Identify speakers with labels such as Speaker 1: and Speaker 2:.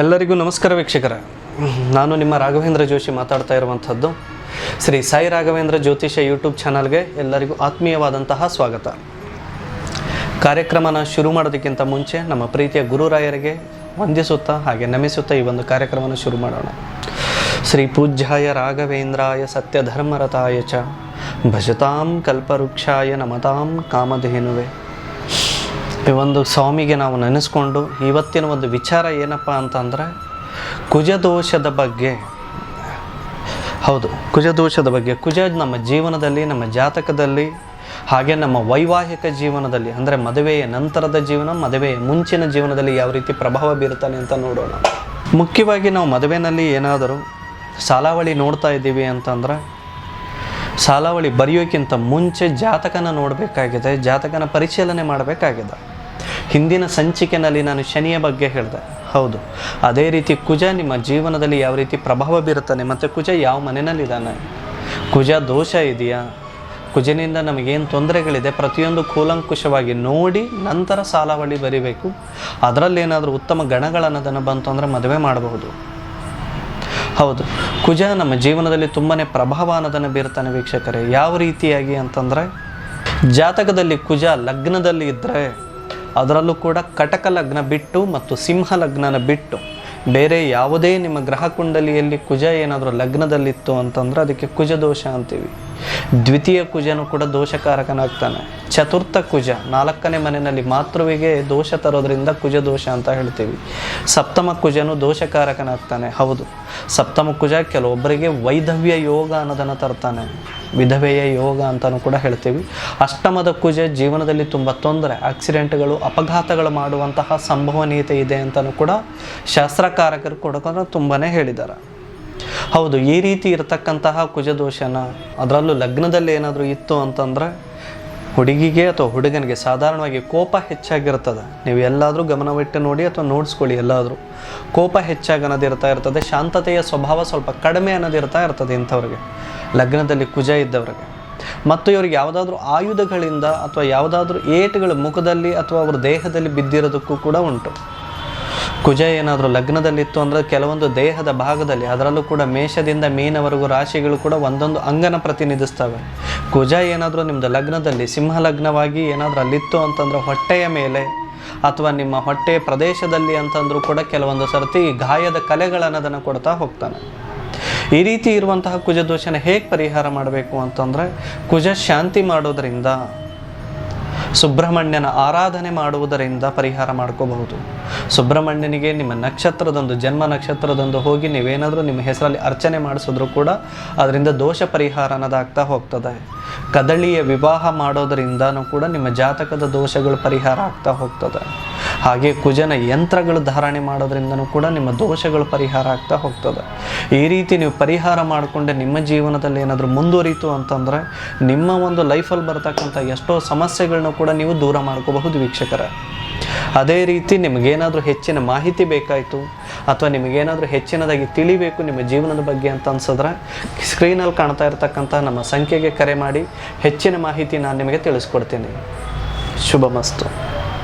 Speaker 1: ಎಲ್ಲರಿಗೂ ನಮಸ್ಕಾರ ವೀಕ್ಷಕರ. ನಾನು ನಿಮ್ಮ ರಾಘವೇಂದ್ರ ಜೋಶಿ ಮಾತಾಡ್ತಾ ಇರುವಂಥದ್ದು. ಶ್ರೀ ಸಾಯಿ ರಾಘವೇಂದ್ರ ಜ್ಯೋತಿಷ ಯೂಟ್ಯೂಬ್ ಚಾನಲ್ಗೆ ಎಲ್ಲರಿಗೂ ಆತ್ಮೀಯವಾದಂತಹ ಸ್ವಾಗತ. ಕಾರ್ಯಕ್ರಮನ ಶುರು ಮಾಡೋದಕ್ಕಿಂತ ಮುಂಚೆ ನಮ್ಮ ಪ್ರೀತಿಯ ಗುರುರಾಯರಿಗೆ ವಂದಿಸುತ್ತಾ ಹಾಗೆ ನಮಿಸುತ್ತಾ ಈ ಒಂದು ಕಾರ್ಯಕ್ರಮನ ಶುರು ಮಾಡೋಣ. ಶ್ರೀ ಪೂಜ್ಯಾಯ ರಾಘವೇಂದ್ರಾಯ ಸತ್ಯಧರ್ಮರತಾಯ ಚ ಭಜತಾಂ ಕಲ್ಪವೃಕ್ಷಾಯ ನಮತಾಂ ಕಾಮಧೇನುವೆ. ಈ ಒಂದು ಸ್ವಾಮಿಗೆ ನಾವು ನೆನೆಸ್ಕೊಂಡು ಇವತ್ತಿನ ಒಂದು ವಿಚಾರ ಏನಪ್ಪ ಅಂತಂದರೆ ಕುಜದೋಷದ ಬಗ್ಗೆ. ಹೌದು, ಕುಜದೋಷದ ಬಗ್ಗೆ. ಕುಜ ನಮ್ಮ ಜೀವನದಲ್ಲಿ, ನಮ್ಮ ಜಾತಕದಲ್ಲಿ, ಹಾಗೆ ನಮ್ಮ ವೈವಾಹಿಕ ಜೀವನದಲ್ಲಿ, ಅಂದರೆ ಮದುವೆಯ ನಂತರದ ಜೀವನ, ಮದುವೆಯ ಮುಂಚಿನ ಜೀವನದಲ್ಲಿ ಯಾವ ರೀತಿ ಪ್ರಭಾವ ಬೀರುತ್ತಾನೆ ಅಂತ ನೋಡೋಣ. ಮುಖ್ಯವಾಗಿ ನಾವು ಮದುವೆಯಲ್ಲಿ ಏನಾದರೂ ಸಾಲಾವಳಿ ನೋಡ್ತಾ ಇದ್ದೀವಿ ಅಂತಂದ್ರೆ, ಸಾಲಾವಳಿ ಬರೆಯೋಕ್ಕಿಂತ ಮುಂಚೆ ಜಾತಕನ ನೋಡಬೇಕಾಗಿದೆ, ಜಾತಕನ ಪರಿಶೀಲನೆ ಮಾಡಬೇಕಾಗಿದೆ. ಹಿಂದಿನ ಸಂಚಿಕೆನಲ್ಲಿ ನಾನು ಶನಿಯ ಬಗ್ಗೆ ಹೇಳಿದೆ. ಹೌದು. ಅದೇ ರೀತಿ ಕುಜ ನಿಮ್ಮ ಜೀವನದಲ್ಲಿ ಯಾವ ರೀತಿ ಪ್ರಭಾವ ಬೀರುತ್ತಾನೆ ಮತ್ತು ಕುಜ ಯಾವ ಮನೆಯಲ್ಲಿದ್ದಾನೆ? ಕುಜ ದೋಷ ಇದೆಯಾ? ಕುಜನಿಂದ ನಮಗೇನು ತೊಂದರೆಗಳಿದೆ? ಪ್ರತಿಯೊಂದು ಕೂಲಂಕುಷವಾಗಿ ನೋಡಿ ನಂತರ ಸಾಲಾವಳಿ ಬರಿಬೇಕು. ಅದರಲ್ಲೇನಾದರೂ ಉತ್ತಮ ಗಣಗಳನ್ನದನ್ನು ಬಂತು ಅಂದರೆ ಮದುವೆ ಮಾಡಬಹುದು. ಹೌದು. ಕುಜ ನಮ್ಮ ಜೀವನದಲ್ಲಿ ತುಂಬಾ ಪ್ರಭಾವ ಅನ್ನೋದನ್ನು ಬೀರ್ತಾನೆ ವೀಕ್ಷಕರೇ. ಯಾವ ರೀತಿಯಾಗಿ ಅಂತಂದರೆ, ಜಾತಕದಲ್ಲಿ ಕುಜ ಲಗ್ನದಲ್ಲಿ ಇದ್ದರೆ ಅದರಲ್ಲೂ ಕೂಡ ಕಟಕ ಲಗ್ನ ಬಿಟ್ಟು ಮತ್ತು ಸಿಂಹ ಲಗ್ನನ ಬಿಟ್ಟು ಬೇರೆ ಯಾವುದೇ ನಿಮ್ಮ ಗ್ರಹ ಕುಂಡಲಿಯಲ್ಲಿ ಕುಜ ಏನಾದರೂ ಲಗ್ನದಲ್ಲಿತ್ತು ಅಂತಂದ್ರೆ ಅದಕ್ಕೆ ಕುಜ ದೋಷ ಅಂತೀವಿ. ದ್ವಿತೀಯ ಕುಜನೂ ಕೂಡ ದೋಷಕಾರಕನಾಗ್ತಾನೆ. ಚತುರ್ಥ ಕುಜ, ನಾಲ್ಕನೇ ಮನೆಯಲ್ಲಿ ಮಾತೃವಿಗೆ ದೋಷ ತರೋದ್ರಿಂದ ಕುಜ ದೋಷ ಅಂತ ಹೇಳ್ತೀವಿ. ಸಪ್ತಮ ಕುಜನು ದೋಷಕಾರಕನಾಗ್ತಾನೆ, ಹೌದು. ಸಪ್ತಮ ಕುಜ ಕೆಲವೊಬ್ಬರಿಗೆ ವೈಧವ್ಯ ಯೋಗ ಅನ್ನೋದನ್ನು ತರ್ತಾನೆ, ವಿಧವೆಯ ಯೋಗ ಅಂತಲೂ ಕೂಡ ಹೇಳ್ತೀವಿ. ಅಷ್ಟಮದ ಕುಜ ಜೀವನದಲ್ಲಿ ತುಂಬ ತೊಂದರೆ, ಆಕ್ಸಿಡೆಂಟ್ಗಳು, ಅಪಘಾತಗಳು ಮಾಡುವಂತಹ ಸಂಭವನೀಯತೆ ಇದೆ ಅಂತಲೂ ಕೂಡ ಶಾಸ್ತ್ರಕಾರಕರು ಕೂಡ ತುಂಬಾ ಹೇಳಿದ್ದಾರೆ ಹೌದು, ಈ ರೀತಿ ಇರತಕ್ಕಂತಹ ಕುಜದೋಷನ ಅದರಲ್ಲೂ ಲಗ್ನದಲ್ಲಿ ಏನಾದರೂ ಇತ್ತು ಅಂತಂದ್ರೆ ಹುಡುಗಿಗೆ ಅಥವಾ ಹುಡುಗನಿಗೆ ಸಾಧಾರಣವಾಗಿ ಕೋಪ ಹೆಚ್ಚಾಗಿರ್ತದೆ. ನೀವು ಎಲ್ಲಾದರೂ ಗಮನವಿಟ್ಟು ನೋಡಿ ಅಥವಾ ನೋಡಿಸ್ಕೊಳ್ಳಿ ಎಲ್ಲಾದರೂ. ಕೋಪ ಹೆಚ್ಚಾಗಿ ಅನ್ನೋದಿರ್ತಾ ಇರ್ತದೆ, ಶಾಂತತೆಯ ಸ್ವಭಾವ ಸ್ವಲ್ಪ ಕಡಿಮೆ ಅನ್ನೋದಿರ್ತಾ ಇರ್ತದೆ ಇಂಥವ್ರಿಗೆ, ಲಗ್ನದಲ್ಲಿ ಕುಜ ಇದ್ದವ್ರಿಗೆ. ಮತ್ತು ಇವ್ರಿಗೆ ಯಾವುದಾದ್ರೂ ಆಯುಧಗಳಿಂದ ಅಥವಾ ಯಾವುದಾದ್ರೂ ಏಟುಗಳು ಮುಖದಲ್ಲಿ ಅಥವಾ ಅವ್ರ ದೇಹದಲ್ಲಿ ಬಿದ್ದಿರೋದಕ್ಕೂ ಕೂಡ ಉಂಟು. ಕುಜ ಏನಾದರೂ ಲಗ್ನದಲ್ಲಿತ್ತು ಅಂದರೆ ಕೆಲವೊಂದು ದೇಹದ ಭಾಗದಲ್ಲಿ, ಅದರಲ್ಲೂ ಕೂಡ ಮೇಷದಿಂದ ಮೀನವರೆಗೂ ರಾಶಿಗಳು ಕೂಡ ಒಂದೊಂದು ಅಂಗನ ಪ್ರತಿನಿಧಿಸ್ತವೆ. ಕುಜ ಏನಾದರೂ ನಿಮ್ಮದು ಲಗ್ನದಲ್ಲಿ ಸಿಂಹ ಲಗ್ನವಾಗಿ ಏನಾದರೂ ಅಲ್ಲಿತ್ತು ಅಂತಂದ್ರೆ ಹೊಟ್ಟೆಯ ಮೇಲೆ ಅಥವಾ ನಿಮ್ಮ ಹೊಟ್ಟೆ ಪ್ರದೇಶದಲ್ಲಿ ಅಂತಂದ್ರೂ ಕೂಡ ಕೆಲವೊಂದು ಸರ್ತಿ ಗಾಯದ ಕಲೆಗಳನ್ನೋದನ್ನು ಕೊಡ್ತಾ ಹೋಗ್ತಾನೆ. ಈ ರೀತಿ ಇರುವಂತಹ ಕುಜ ದೋಷನ ಹೇಗೆ ಪರಿಹಾರ ಮಾಡಬೇಕು ಅಂತಂದರೆ, ಕುಜ ಶಾಂತಿ ಮಾಡೋದರಿಂದ, ಸುಬ್ರಹ್ಮಣ್ಯನ ಆರಾಧನೆ ಮಾಡುವುದರಿಂದ ಪರಿಹಾರ ಮಾಡ್ಕೋಬಹುದು. ಸುಬ್ರಹ್ಮಣ್ಯನಿಗೆ ನಿಮ್ಮ ನಕ್ಷತ್ರದೊಂದು, ಜನ್ಮ ನಕ್ಷತ್ರದೊಂದು ಹೋಗಿ ನೀವೇನಾದರೂ ನಿಮ್ಮ ಹೆಸರಲ್ಲಿ ಅರ್ಚನೆ ಮಾಡಿಸಿದ್ರು ಕೂಡ ಅದರಿಂದ ದೋಷ ಪರಿಹಾರ ಅನ್ನೋದಾಗ್ತಾ ಹೋಗ್ತದೆ. ಕದಳಿಯ ವಿವಾಹ ಮಾಡೋದರಿಂದನೂ ಕೂಡ ನಿಮ್ಮ ಜಾತಕದ ದೋಷಗಳು ಪರಿಹಾರ ಆಗ್ತಾ ಹೋಗ್ತದೆ. ಹಾಗೆ ಕುಜನ ಯಂತ್ರಗಳು ಧಾರಣೆ ಮಾಡೋದರಿಂದನೂ ಕೂಡ ನಿಮ್ಮ ದೋಷಗಳು ಪರಿಹಾರ ಆಗ್ತಾ ಹೋಗ್ತದೆ. ಈ ರೀತಿ ನೀವು ಪರಿಹಾರ ಮಾಡಿಕೊಂಡೆ ನಿಮ್ಮ ಜೀವನದಲ್ಲಿ ಏನಾದರೂ ಮುಂದುವರಿತು ಅಂತಂದರೆ ನಿಮ್ಮ ಒಂದು ಲೈಫಲ್ಲಿ ಬರ್ತಕ್ಕಂಥ ಎಷ್ಟೋ ಸಮಸ್ಯೆಗಳನ್ನ ಕೂಡ ನೀವು ದೂರ ಮಾಡ್ಕೋಬಹುದು ವೀಕ್ಷಕರ. ಅದೇ ರೀತಿ ನಿಮಗೇನಾದರೂ ಹೆಚ್ಚಿನ ಮಾಹಿತಿ ಬೇಕಾಯಿತು ಅಥವಾ ನಿಮಗೇನಾದರೂ ಹೆಚ್ಚಿನದಾಗಿ ತಿಳಿಬೇಕು ನಿಮ್ಮ ಜೀವನದ ಬಗ್ಗೆ ಅಂತ ಅನ್ಸಿದ್ರೆ ಸ್ಕ್ರೀನಲ್ಲಿ ಕಾಣ್ತಾ ಇರತಕ್ಕಂಥ ನಮ್ಮ ಸಂಖ್ಯೆಗೆ ಕರೆ ಮಾಡಿ ಹೆಚ್ಚಿನ ಮಾಹಿತಿ ನಾನು ನಿಮಗೆ ತಿಳಿಸ್ಕೊಡ್ತೀನಿ. ಶುಭ ಮಸ್ತು